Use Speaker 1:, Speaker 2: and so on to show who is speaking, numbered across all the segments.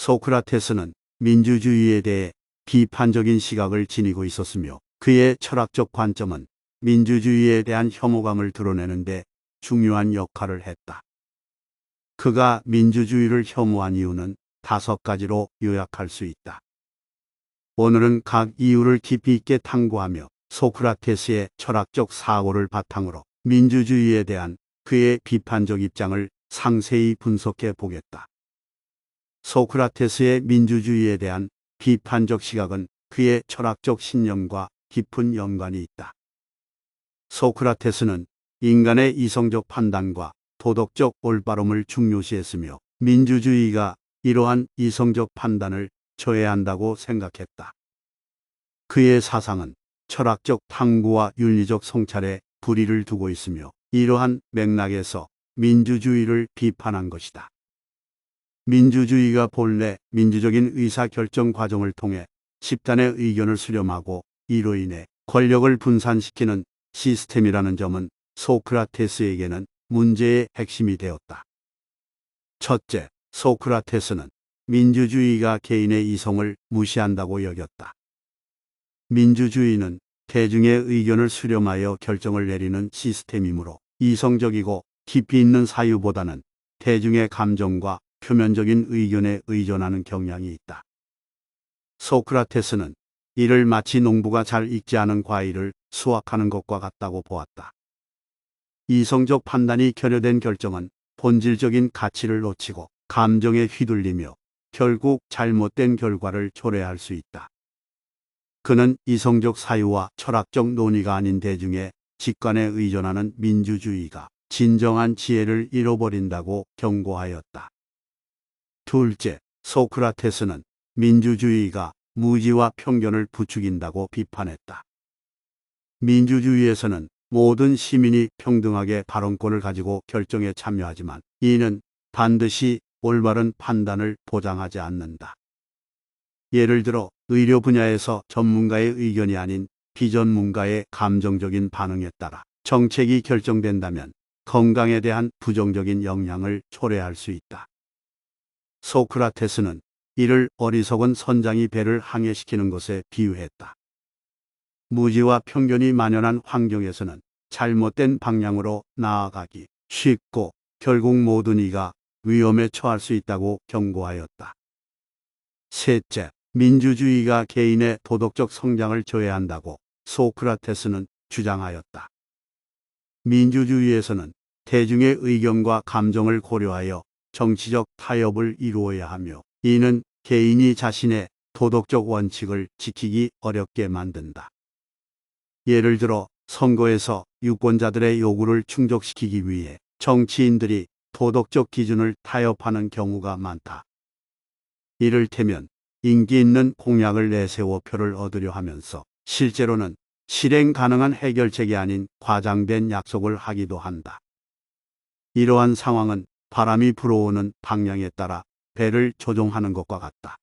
Speaker 1: 소크라테스는 민주주의에 대해 비판적인 시각을 지니고 있었으며 그의 철학적 관점은 민주주의에 대한 혐오감을 드러내는데 중요한 역할을 했다. 그가 민주주의를 혐오한 이유는 다섯 가지로 요약할 수 있다. 오늘은 각 이유를 깊이 있게 탐구하며 소크라테스의 철학적 사고를 바탕으로 민주주의에 대한 그의 비판적 입장을 상세히 분석해 보겠다. 소크라테스의 민주주의에 대한 비판적 시각은 그의 철학적 신념과 깊은 연관이 있다. 소크라테스는 인간의 이성적 판단과 도덕적 올바름을 중요시했으며 민주주의가 이러한 이성적 판단을 저해한다고 생각했다. 그의 사상은 철학적 탐구와 윤리적 성찰에 불의를 두고 있으며 이러한 맥락에서 민주주의를 비판한 것이다. 민주주의가 본래 민주적인 의사결정 과정을 통해 집단의 의견을 수렴하고 이로 인해 권력을 분산시키는 시스템이라는 점은 소크라테스에게는 문제의 핵심이 되었다. 첫째, 소크라테스는 민주주의가 개인의 이성을 무시한다고 여겼다. 민주주의는 대중의 의견을 수렴하여 결정을 내리는 시스템이므로 이성적이고 깊이 있는 사유보다는 대중의 감정과 표면적인 의견에 의존하는 경향이 있다. 소크라테스는 이를 마치 농부가 잘 익지 않은 과일을 수확하는 것과 같다고 보았다. 이성적 판단이 결여된 결정은 본질적인 가치를 놓치고 감정에 휘둘리며 결국 잘못된 결과를 초래할 수 있다. 그는 이성적 사유와 철학적 논의가 아닌 대중의 직관에 의존하는 민주주의가 진정한 지혜를 잃어버린다고 경고하였다. 둘째, 소크라테스는 민주주의가 무지와 편견을 부추긴다고 비판했다. 민주주의에서는 모든 시민이 평등하게 발언권을 가지고 결정에 참여하지만 이는 반드시 올바른 판단을 보장하지 않는다. 예를 들어 의료 분야에서 전문가의 의견이 아닌 비전문가의 감정적인 반응에 따라 정책이 결정된다면 건강에 대한 부정적인 영향을 초래할 수 있다. 소크라테스는 이를 어리석은 선장이 배를 항해시키는 것에 비유했다. 무지와 편견이 만연한 환경에서는 잘못된 방향으로 나아가기 쉽고 결국 모든 이가 위험에 처할 수 있다고 경고하였다. 셋째, 민주주의가 개인의 도덕적 성장을 저해한다고 소크라테스는 주장하였다. 민주주의에서는 대중의 의견과 감정을 고려하여 정치적 타협을 이루어야 하며 이는 개인이 자신의 도덕적 원칙을 지키기 어렵게 만든다. 예를 들어 선거에서 유권자들의 요구를 충족시키기 위해 정치인들이 도덕적 기준을 타협하는 경우가 많다. 이를테면 인기 있는 공약을 내세워 표를 얻으려 하면서 실제로는 실행 가능한 해결책이 아닌 과장된 약속을 하기도 한다. 이러한 상황은 바람이 불어오는 방향에 따라 배를 조종하는 것과 같다.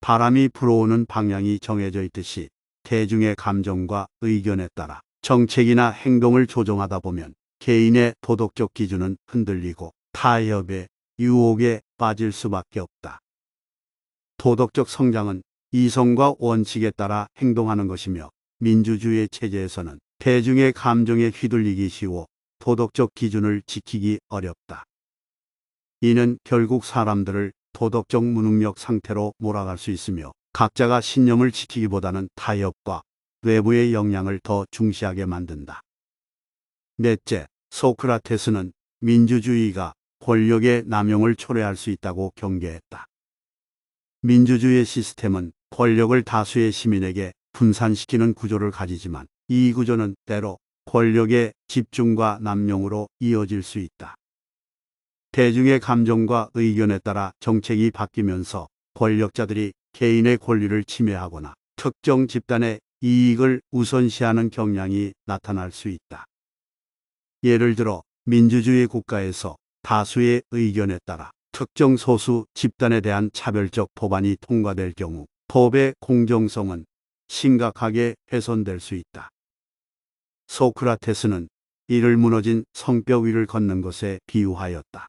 Speaker 1: 바람이 불어오는 방향이 정해져 있듯이 대중의 감정과 의견에 따라 정책이나 행동을 조정하다 보면 개인의 도덕적 기준은 흔들리고 타협의 유혹에 빠질 수밖에 없다. 도덕적 성장은 이성과 원칙에 따라 행동하는 것이며 민주주의 체제에서는 대중의 감정에 휘둘리기 쉬워 도덕적 기준을 지키기 어렵다. 이는 결국 사람들을 도덕적 무능력 상태로 몰아갈 수 있으며 각자가 신념을 지키기보다는 타협과 외부의 영향을 더 중시하게 만든다. 넷째, 소크라테스는 민주주의가 권력의 남용을 초래할 수 있다고 경계했다. 민주주의 시스템은 권력을 다수의 시민에게 분산시키는 구조를 가지지만 이 구조는 때로 권력의 집중과 남용으로 이어질 수 있다. 대중의 감정과 의견에 따라 정책이 바뀌면서 권력자들이 개인의 권리를 침해하거나 특정 집단의 이익을 우선시하는 경향이 나타날 수 있다. 예를 들어 민주주의 국가에서 다수의 의견에 따라 특정 소수 집단에 대한 차별적 법안이 통과될 경우 법의 공정성은 심각하게 훼손될 수 있다. 소크라테스는 이를 무너진 성벽 위를 걷는 것에 비유하였다.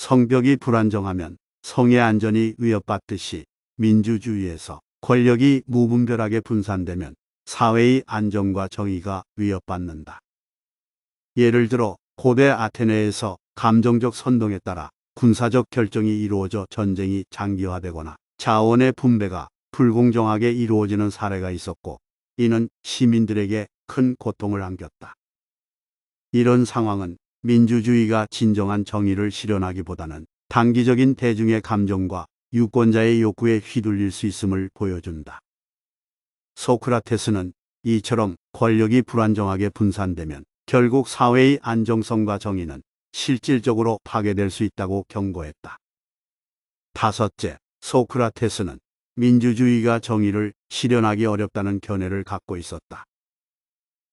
Speaker 1: 성벽이 불안정하면 성의 안전이 위협받듯이 민주주의에서 권력이 무분별하게 분산되면 사회의 안정과 정의가 위협받는다. 예를 들어 고대 아테네에서 감정적 선동에 따라 군사적 결정이 이루어져 전쟁이 장기화되거나 자원의 분배가 불공정하게 이루어지는 사례가 있었고 이는 시민들에게 큰 고통을 안겼다. 이런 상황은 민주주의가 진정한 정의를 실현하기보다는 단기적인 대중의 감정과 유권자의 욕구에 휘둘릴 수 있음을 보여준다. 소크라테스는 이처럼 권력이 불안정하게 분산되면 결국 사회의 안정성과 정의는 실질적으로 파괴될 수 있다고 경고했다. 다섯째, 소크라테스는 민주주의가 정의를 실현하기 어렵다는 견해를 갖고 있었다.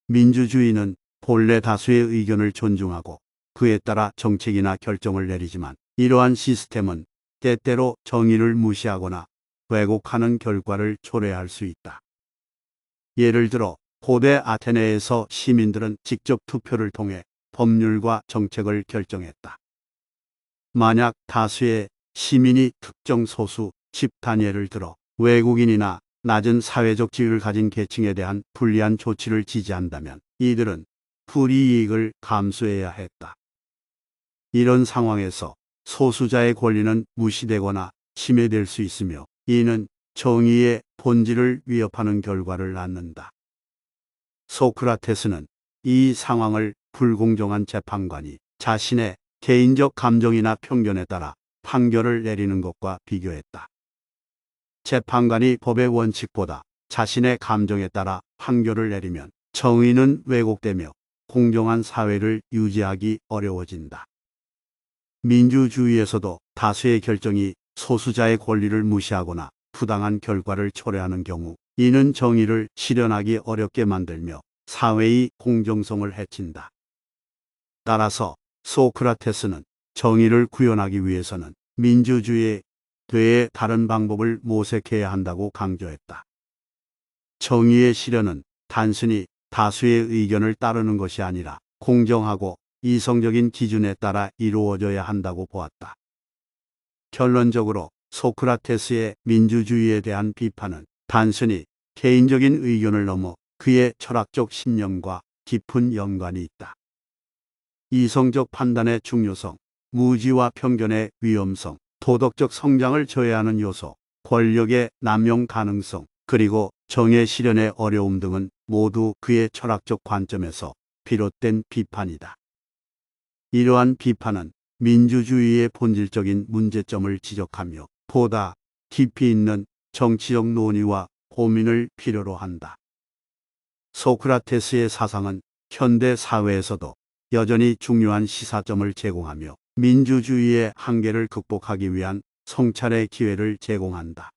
Speaker 1: 민주주의는 본래 다수의 의견을 존중하고 그에 따라 정책이나 결정을 내리지만 이러한 시스템은 때때로 정의를 무시하거나 왜곡하는 결과를 초래할 수 있다. 예를 들어 고대 아테네에서 시민들은 직접 투표를 통해 법률과 정책을 결정했다. 만약 다수의 시민이 특정 소수 집단 예를 들어 외국인이나 낮은 사회적 지위를 가진 계층에 대한 불리한 조치를 지지한다면 이들은 불이익을 감수해야 했다. 이런 상황에서 소수자의 권리는 무시되거나 침해될 수 있으며 이는 정의의 본질을 위협하는 결과를 낳는다. 소크라테스는 이 상황을 불공정한 재판관이 자신의 개인적 감정이나 편견에 따라 판결을 내리는 것과 비교했다. 재판관이 법의 원칙보다 자신의 감정에 따라 판결을 내리면 정의는 왜곡되며 공정한 사회를 유지하기 어려워진다. 민주주의에서도 다수의 결정이 소수자의 권리를 무시하거나 부당한 결과를 초래하는 경우 이는 정의를 실현하기 어렵게 만들며 사회의 공정성을 해친다. 따라서 소크라테스는 정의를 구현하기 위해서는 민주주의 외에 다른 방법을 모색해야 한다고 강조했다. 정의의 실현은 단순히 다수의 의견을 따르는 것이 아니라 공정하고 이성적인 기준에 따라 이루어져야 한다고 보았다. 결론적으로 소크라테스의 민주주의에 대한 비판은 단순히 개인적인 의견을 넘어 그의 철학적 신념과 깊은 연관이 있다. 이성적 판단의 중요성, 무지와 편견의 위험성, 도덕적 성장을 저해하는 요소, 권력의 남용 가능성, 그리고 정의 실현의 어려움 등은 모두 그의 철학적 관점에서 비롯된 비판이다. 이러한 비판은 민주주의의 본질적인 문제점을 지적하며 보다 깊이 있는 정치적 논의와 고민을 필요로 한다. 소크라테스의 사상은 현대 사회에서도 여전히 중요한 시사점을 제공하며 민주주의의 한계를 극복하기 위한 성찰의 기회를 제공한다.